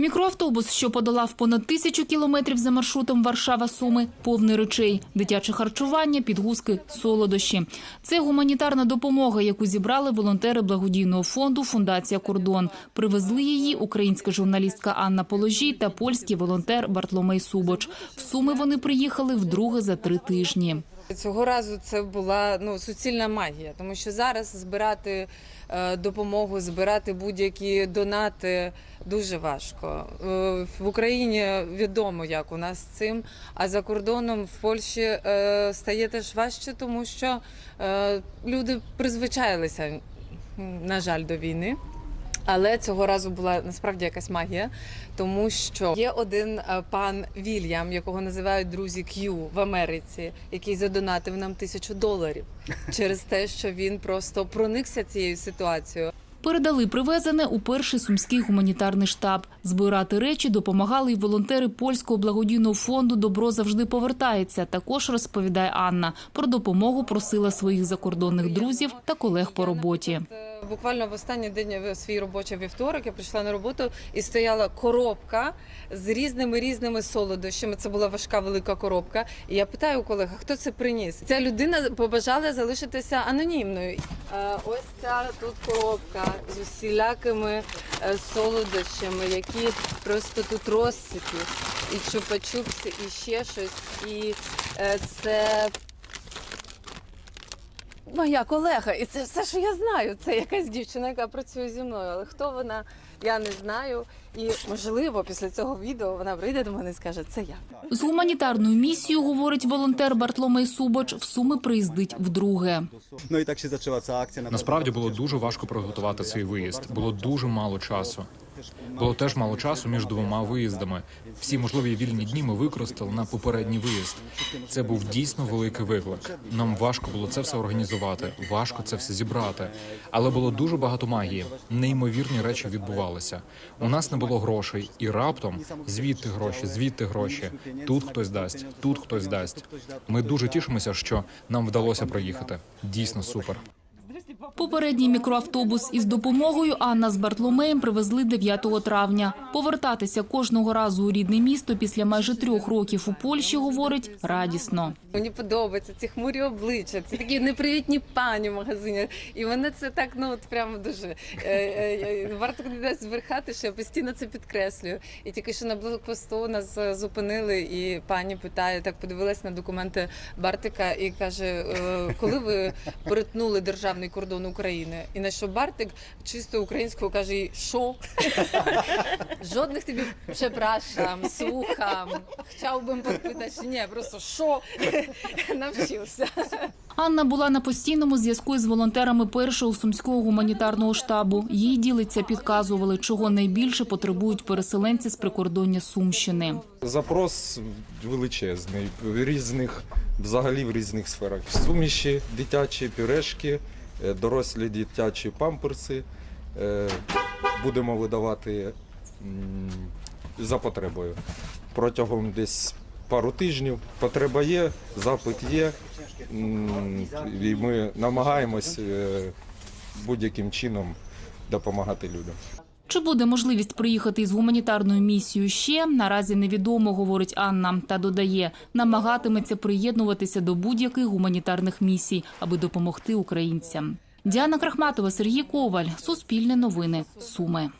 Мікроавтобус, що подолав понад тисячу кілометрів за маршрутом Варшава-Суми, повний речей, дитяче харчування, підгузки, солодощі. Це гуманітарна допомога, яку зібрали волонтери благодійного фонду Фундація Кордон. Привезли її українська журналістка Анна Положій та польський волонтер Бартломей Субоч. В Суми вони приїхали вдруге за три тижні. Цього разу це була ну суцільна магія, тому що зараз збирати е, допомогу, збирати будь-які донати дуже важко. Е, в Україні відомо, як у нас з цим, а за кордоном в Польщі е, стає теж важче, тому що люди призвичаїлися, на жаль, до війни. Але цього разу була насправді якась магія, тому що є один е, пан Вільям, якого називають друзі К'ю в Америці, який задонатив нам тисячу доларів через те, що він просто проникся цією ситуацією. Передали привезене у перший сумський гуманітарний штаб. Збирати речі допомагали й волонтери польського благодійного фонду Добро завжди повертається. Також розповідає Анна. Про допомогу просила своїх закордонних друзів та колег по роботі. Буквально в останній день в свій робочий вівторок я прийшла на роботу і стояла коробка з різними різними солодощами. Це була важка велика коробка. І я питаю у колег, «А хто це приніс? Ця людина побажала залишитися анонімною. Ось ця тут коробка з усілякими е, солодощами, які просто тут розсипі, і чупа-чупси, і ще щось. І е, це моя колега, і це все, що я знаю. Це якась дівчина, яка працює зі мною. Але хто вона, я не знаю. І можливо, після цього відео вона прийде до мене і скаже, це я. З гуманітарною місією, говорить волонтер Бартломей Субоч, в Суми приїздить вдруге. No i tak się zaczęła cała akcja. Насправді було дуже важко приготувати цей виїзд. Було дуже мало часу. Було теж мало часу між двома виїздами. Всі можливі вільні дні ми використали на попередній виїзд. Це був дійсно великий виклик. Нам важко було це все організувати, важко це все зібрати. Але було дуже багато магії. Неймовірні речі відбувалися. У нас не було грошей, і раптом звідти гроші, звідти гроші. Тут хтось дасть, тут хтось дасть. Ми дуже тішимося, що нам вдалося проїхати. Дійсно супер. Попередній мікроавтобус із допомогою Анна з Бартломеєм привезли 9 травня. Повертатися кожного разу у рідне місто після майже трьох років у Польщі, говорить, радісно. Мені подобається ці хмурі обличчя, ці такі непривітні пані в магазині. І мене це так, ну от прямо дуже е, е, е, варто десь зверхати, що я постійно це підкреслюю. І тільки що на блокпосту нас зупинили, і пані питає, так подивилась на документи Бартика і каже: коли ви перетнули державний кордон України? І на що Бартик чисто українською каже: їй, що? Жодних тобі прzepraszam, слухам. Chciałbym би підпитати, ні, просто що? Навчився. Анна була на постійному зв'язку із волонтерами першого сумського гуманітарного штабу. Їй ділиться, підказували, чого найбільше потребують переселенці з прикордоння Сумщини. Запрос величезний в різних, взагалі в різних сферах. Суміші, дитячі пюрешки, дорослі дитячі памперси. Е, Будемо видавати за потребою. Протягом десь пару тижнів потреба є, запит є. І ми намагаємось е, будь-яким чином допомагати людям. Чи буде можливість приїхати із гуманітарною місією ще наразі невідомо, говорить Анна. Та додає, намагатиметься приєднуватися до будь-яких гуманітарних місій, аби допомогти українцям. Діана Крахматова, Сергій Коваль, Суспільне новини, Суми.